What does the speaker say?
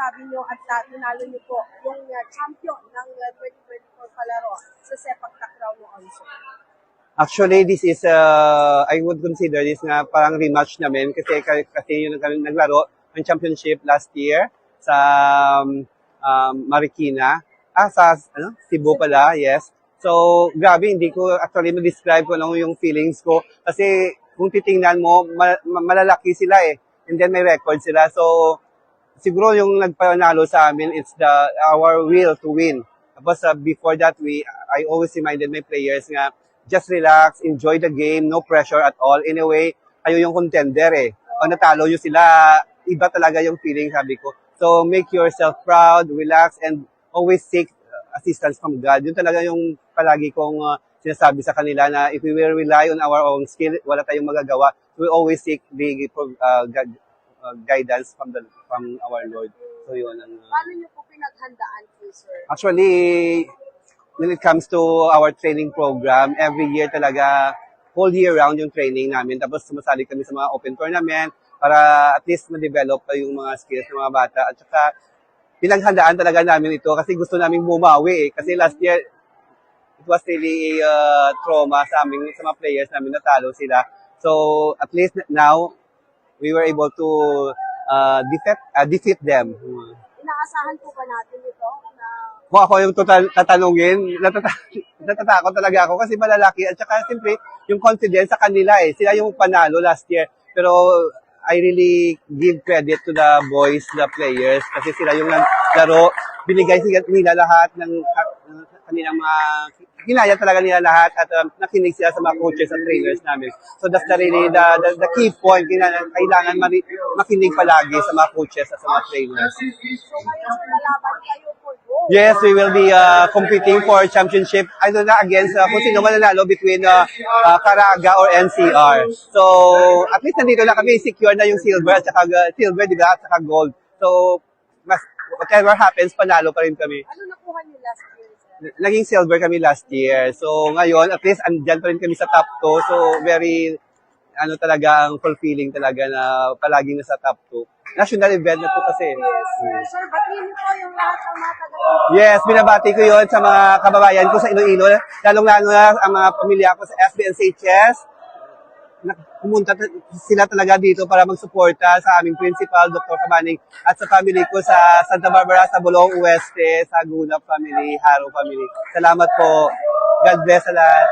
masasabi niyo at na, tinalo niyo po yung uh, champion ng uh, 2024 palaro sa sepak takraw mo also? Actually, this is, uh, I would consider this na parang rematch namin kasi, kasi yung nag- naglaro ng championship last year sa um, um, Marikina. Ah, sa ano, Cebu pala, yes. So, grabe, hindi ko actually ma-describe ko lang yung feelings ko. Kasi kung titingnan mo, ma- malalaki sila eh. And then may record sila. So, siguro yung nagpanalo sa amin, it's the our will to win. Tapos uh, before that, we I always reminded my players nga, just relax, enjoy the game, no pressure at all. Anyway, kayo yung contender eh. Pag natalo nyo sila, iba talaga yung feeling, sabi ko. So, make yourself proud, relax, and always seek uh, assistance from God. Yun talaga yung palagi kong uh, sinasabi sa kanila na if we will rely on our own skill, wala tayong magagawa. We always seek the uh, God, uh, guidance from the from our Lord. So yun ang uh, Paano niyo po pinaghandaan po, sir? Actually, when it comes to our training program, every year talaga, whole year round yung training namin. Tapos sumasali kami sa mga open tournament para at least ma-develop pa yung mga skills ng mga bata. At saka, pinaghandaan talaga namin ito kasi gusto namin bumawi eh. Kasi last year, it was really uh, trauma sa amin, sa mga players namin, natalo sila. So, at least now, we were able to uh, defeat, uh, defeat them. Inaasahan po ba natin ito na Kung ako yung total tatanungin, natata natatakot talaga ako kasi malalaki. At saka siyempre, yung confidence sa kanila eh. Sila yung panalo last year. Pero I really give credit to the boys, the players, kasi sila yung laro. Binigay sila nila lahat ng kanilang mga ginaya talaga nila lahat at um, nakinig sila sa mga coaches at trainers namin. So that's the really the, the, the key point. Kailangan, kailangan mari- makinig palagi sa mga coaches at sa mga trainers. Yes, we will be uh, competing for championship. I don't know against uh, kung sino mananalo between uh, uh, Caraga or NCR. So, at least nandito na kami, secure na yung silver at saka uh, silver, di ba, at saka gold. So, mas, whatever happens, panalo pa rin kami. Ano nakuha niyo last? Naging silver kami last year. So, ngayon, at least, andyan pa rin kami sa top 2. So, very, ano talaga, ang fulfilling talaga na palaging nasa top 2. National event na to kasi. Yes, sir. Sir, batiin po yung lahat ng mga taga Yes, binabati ko yon sa mga kababayan ko sa Iloilo, lalong-lalo na ang mga pamilya ko sa SBNCHS. Pumunta ta- sila talaga dito para magsuporta sa aming principal, Dr. Kamaning, at sa family ko sa Santa Barbara, sa Bulong Oeste, sa Gunap family, Haro family. Salamat po. God bless sa lahat.